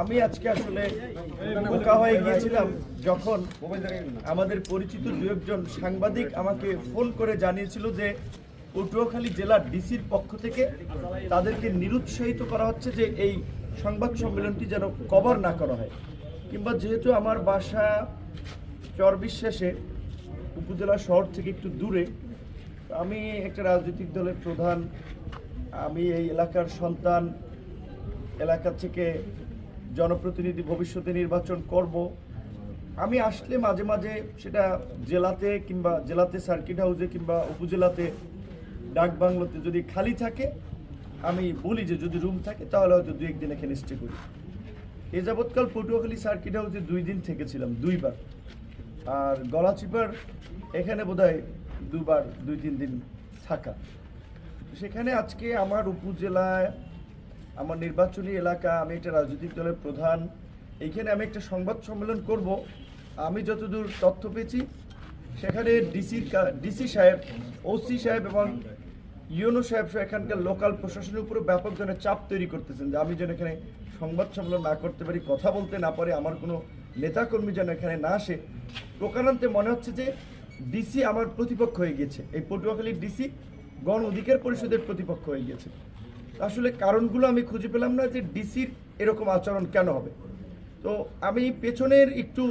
আমি আজকে আসলে বোকা হয়ে গিয়েছিলাম যখন আমাদের পরিচিত দু একজন সাংবাদিক আমাকে ফোন করে জানিয়েছিল যে পটুয়াখালী জেলার ডিসির পক্ষ থেকে তাদেরকে নিরুৎসাহিত করা হচ্ছে যে এই সংবাদ সম্মেলনটি যেন কভার না করা হয়। কিংবা যেহেতু আমার বাসা চরবিশ্বাসে উপজেলা শহর থেকে একটু দূরে, আমি একটা রাজনৈতিক দলের প্রধান, আমি এই এলাকার সন্তান, এলাকা থেকে জনপ্রতিনিধি ভবিষ্যতে নির্বাচন করব। আমি আসলে মাঝে মাঝে সেটা জেলাতে কিংবা জেলাতে সার্কিট হাউসে কিংবা উপজেলাতে ডাক বাংলোতে যদি খালি থাকে, আমি বলি যে যদি রুম থাকে তাহলে হয়তো দু একদিন এখানে স্টে করি। এ যাবৎকাল পটুয়াখালী সার্কিট হাউসে দুই দিন থেকেছিলাম, দুইবার। আর গলাচিপার এখানে বোধহয় দুবার দুই তিন দিন থাকা। সেখানে আজকে আমার উপজেলায় আমার নির্বাচনী এলাকা, আমি একটা রাজনৈতিক দলের প্রধান এইখানে আমি একটা সংবাদ সম্মেলন করব। আমি যতদূর তথ্য পেয়েছি, সেখানে ডিসির ডিসি সাহেব ওসি সাহেব এবং ইউনো সাহেব সহ এখানকার লোকাল প্রশাসনের উপরে ব্যাপক ধরনের চাপ তৈরি করতেছেন যে আমি যেন এখানে সংবাদ সম্মেলন না করতে পারি, কথা বলতে না পারি, আমার কোনো নেতাকর্মী যেন এখানে না আসে। প্রকারান্তে মনে হচ্ছে যে ডিসি আমার প্রতিপক্ষ হয়ে গেছে এই পটুয়াখালীর ডিসি গণ অধিকার পরিষদের প্রতিপক্ষ হয়ে গেছে আসলে কারণগুলো আমি খুঁজে পেলাম না যে ডিসির এরকম আচরণ কেন হবে। তো আমি পেছনের একটু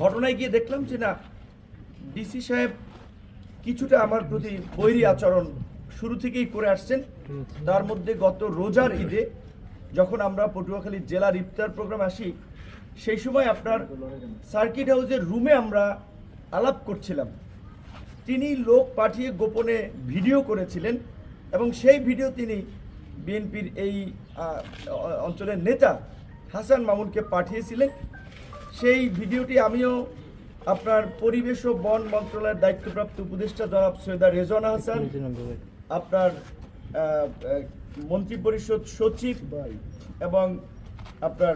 ঘটনায় গিয়ে দেখলাম যে না, ডিসি সাহেব কিছুটা আমার প্রতি বৈরী আচরণ শুরু থেকেই করে আসছেন। তার মধ্যে গত রোজার ঈদে যখন আমরা পটুয়াখালী জেলার ইফতার প্রোগ্রাম আসি, সেই সময় আপনার সার্কিট হাউসের রুমে আমরা আলাপ করছিলাম। তিনি লোক পাঠিয়ে গোপনে ভিডিও করেছিলেন। এবং সেই ভিডিও তিনি বিএনপির এই অঞ্চলের নেতা হাসান মামুনকে পাঠিয়েছিলেন। সেই ভিডিওটি আমিও আপনার পরিবেশ ও বন মন্ত্রণালয়ের দায়িত্বপ্রাপ্ত উপদেষ্টা জনাব সৈয়দা রেজওয়ানা হাসান আপনার আহ, আহ, মন্ত্রী পরিষদ সচিব এবং আপনার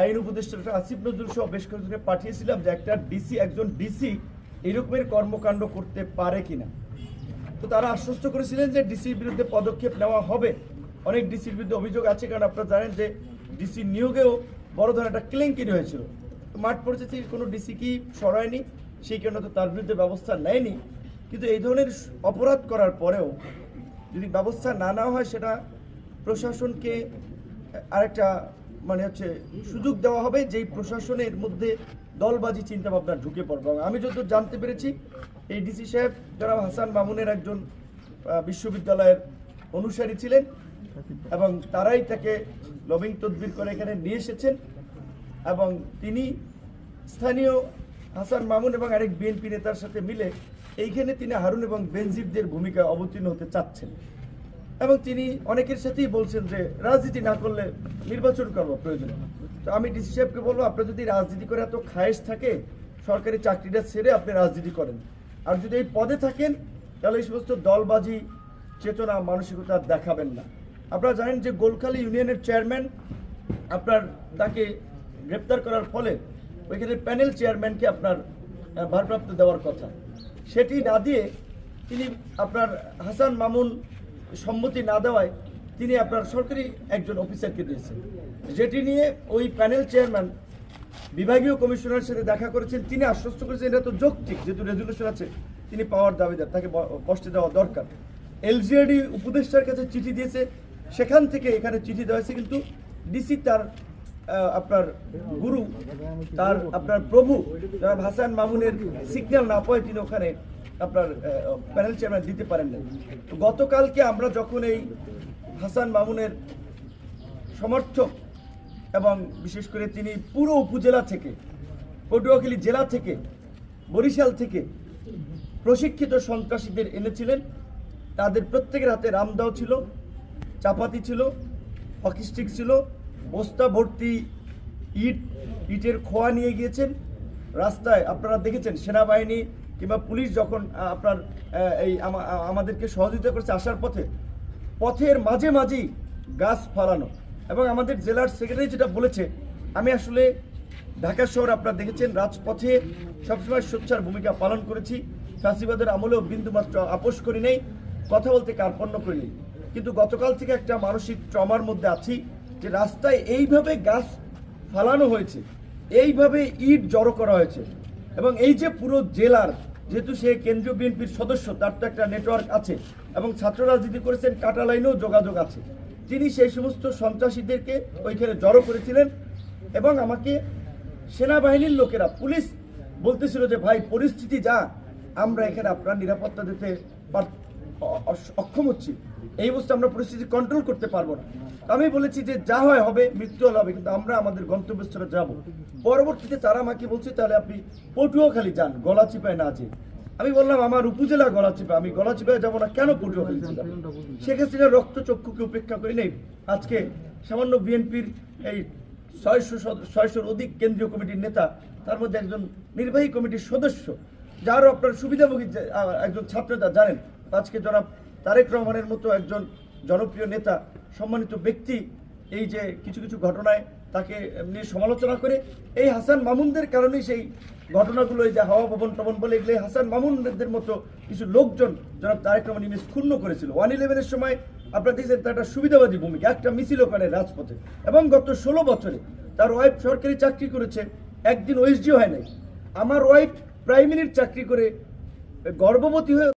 আইন উপদেষ্টা আসিফ নজরুল সহ বেশ কয়েকজনকে পাঠিয়েছিলাম যে একটা ডিসি একজন ডিসি এরকমের কর্মকাণ্ড করতে পারে কিনা। তো তারা আশ্বস্ত করেছিলেন যে ডিসির বিরুদ্ধে পদক্ষেপ নেওয়া হবে। অনেক ডিসির বিরুদ্ধে অভিযোগ আছে, কারণ আপনারা জানেন যে ডিসি নিয়োগেও বড় ধরনের একটা কেলেঙ্কারি হয়েছিল তো মাঠ পরিস্থিতি কোনো ডিসি কি সরায়নি, সেই কারণে তো তার বিরুদ্ধে ব্যবস্থা নেয়নি। কিন্তু এই ধরনের অপরাধ করার পরেও যদি ব্যবস্থা না নেওয়া হয়, সেটা প্রশাসনকে আরেকটা মানে হচ্ছে সুযোগ দেওয়া হবে, যেই প্রশাসনের মধ্যে দলবাজি চিন্তা ভাবনা ঢুকে পড়বে। আমি যত জানতে পেরেছি এই ডিসি সাহেব, জনাব হাসান মামুনের একজন বিশ্ববিদ্যালয়ের অনুসারী ছিলেন এবং তারাই তাকে লবিং তদবির করে এখানে নিয়ে এসেছেন এবং তিনি স্থানীয় হাসান মামুন এবং আরেক বিএনপি নেতার সাথে মিলে এইখানে তিনি হারুন এবং বেনজিরদের ভূমিকায় অবতীর্ণ হতে চাচ্ছেন। এবং তিনি অনেকের সাথেই বলছেন যে, রাজনীতি না করলে নির্বাচন করব, প্রয়োজন। তো আমি ডিসি সাহেবকে বলব, আপনার যদি রাজনীতি করে এত খায়েশ থাকে, সরকারি চাকরিটা ছেড়ে আপনি রাজনীতি করেন। আর যদি এই পদে থাকেন, তাহলে এই সমস্ত দলবাজি, চেতনা, মানসিকতা দেখাবেন না। আপনারা জানেন যে গোলখালী ইউনিয়নের চেয়ারম্যান আপনার তাকে গ্রেপ্তার করার ফলে ওইখানে প্যানেল চেয়ারম্যানকে আপনার ভারপ্রাপ্ত দেওয়ার কথা। সেটি না দিয়ে তিনি আপনার হাসান মামুন সম্মতি না দেওয়ায় তিনি আপনার সরকারি একজন অফিসারকে দিয়েছেন। যেটি নিয়ে ওই প্যানেল চেয়ারম্যান বিভাগীয় কমিশনারের সাথে দেখা করেছেন, তিনি আশ্বস্ত করেছেন, এটা তো যৌক্তিক, যেহেতু রেজুলেশন আছে, তিনি পাওয়ার দাবিদার, তাকে কষ্টে দেওয়া দরকার। এলজিআরডি উপদেষ্টার কাছে চিঠি দিয়েছে, সেখান থেকে এখানে চিঠি দেওয়া হয়েছে, কিন্তু ডিসি তার আপনার গুরু, তার আপনার প্রভু, জনাব হাসান মামুনের সিগন্যাল না পায় তিনি ওখানে আপনার প্যানেল চেয়ারম্যান দিতে পারেন না তো গতকালকে আমরা যখন এই হাসান মামুনের সমর্থক এবং বিশেষ করে তিনি পুরো উপজেলা থেকে, পটুয়াখালী জেলা থেকে, বরিশাল থেকে প্রশিক্ষিত সন্ত্রাসীদের এনেছিলেন। তাদের প্রত্যেকের হাতে রামদাও ছিল, চাপাতি ছিল, হকি স্টিক ছিল, বস্তা ভর্তি ইট, ইটের খোয়া নিয়ে গিয়েছেন। রাস্তায় আপনারা দেখেছেন সেনাবাহিনী কিংবা পুলিশ যখন আপনার এই আমাদেরকে সহযোগিতা করছে আসার পথে, পথের মাঝে মাঝেই গাছ ফালানো। এবং আমাদের জেলার সেক্রেটারি যেটা বলেছে, আমি আসলে ঢাকা শহর আপনারা দেখেছেন, রাজপথে সবসময় সোচ্চার ভূমিকা পালন করেছি। ফাঁসিবাদের আমলেও বিন্দুমাত্র আপোষ করি নেই, কথা বলতে কার্পণ্য করি নেই। কিন্তু গতকাল থেকে একটা মানসিক ট্রমার মধ্যে আছি যে রাস্তায় এইভাবে গাছ ফালানো হয়েছে, এইভাবে ইট জড়ো করা হয়েছে এবং এই যে পুরো জেলার, যেহেতু সে কেন্দ্রীয় বিএনপির সদস্য, তার তো একটা নেটওয়ার্ক আছে এবং ছাত্র রাজনীতি করেছেন, কাটা লাইনেও যোগাযোগ আছে। তিনি সেই সমস্ত সন্ত্রাসীদেরকে ওইখানে জড়ো করেছিলেন এবং আমাকে সেনাবাহিনীর লোকেরা, পুলিশ বলতেছিল যে, ভাই, পরিস্থিতি যা, আমরা এখানে আপনার নিরাপত্তা দিতে অক্ষম হচ্ছি। এই অবস্থা আমরা পরিস্থিতি কন্ট্রোল করতে পারব না। আমি বলেছি যে, যা হয় হবে, মৃত্যু হবে, কিন্তু আমরা আমাদের গন্তব্যস্থলে যাব। পরবর্তীতে তারা আমাকে বলছে, তাহলে আপনি পটুয়াখালী যান গলাচিপায় না যে আমি বললাম, আমার উপজেলা গলাচিপা আমি গলাচিপায় যাব না, কেন পটুয়াখালী যাব শেখ হাসিনার রক্তচক্ষুকে উপেক্ষা করে নেই। আজকে সামান্য বিএনপির এই ছয়শো ছয়শোর অধিক কেন্দ্রীয় কমিটির নেতা, তার মধ্যে একজন নির্বাহী কমিটির সদস্য, যারও আপনার সুবিধাভোগী একজন ছাত্রতা জানেন। আজকে জনাব তারেক রহমানের মতো একজন জনপ্রিয় নেতা, সম্মানিত ব্যক্তি, এই যে কিছু কিছু ঘটনায় তাকে এমনি সমালোচনা করে, এই হাসান মামুনদের কারণেই সেই ঘটনাগুলো যে হাওয়া ভবন টবন বলে এগুলো হাসান মামুনদের মতো কিছু লোকজন জনাব তারেক রহমান ইমেজ ক্ষুণ্ণ করেছিল। ওয়ান ইলেভেনের সময় আপনারা দেখছেন তার একটা সুবিধাবাদী ভূমিকা, একটা মিছিল ওখানে রাজপথে। এবং গত ষোলো বছরে তার ওয়াইফ সরকারি চাকরি করেছে, একদিন ওএসডি হয় নাই। আমার ওয়াইফ প্রাইমারির চাকরি করে, গর্ভবতী হয়ে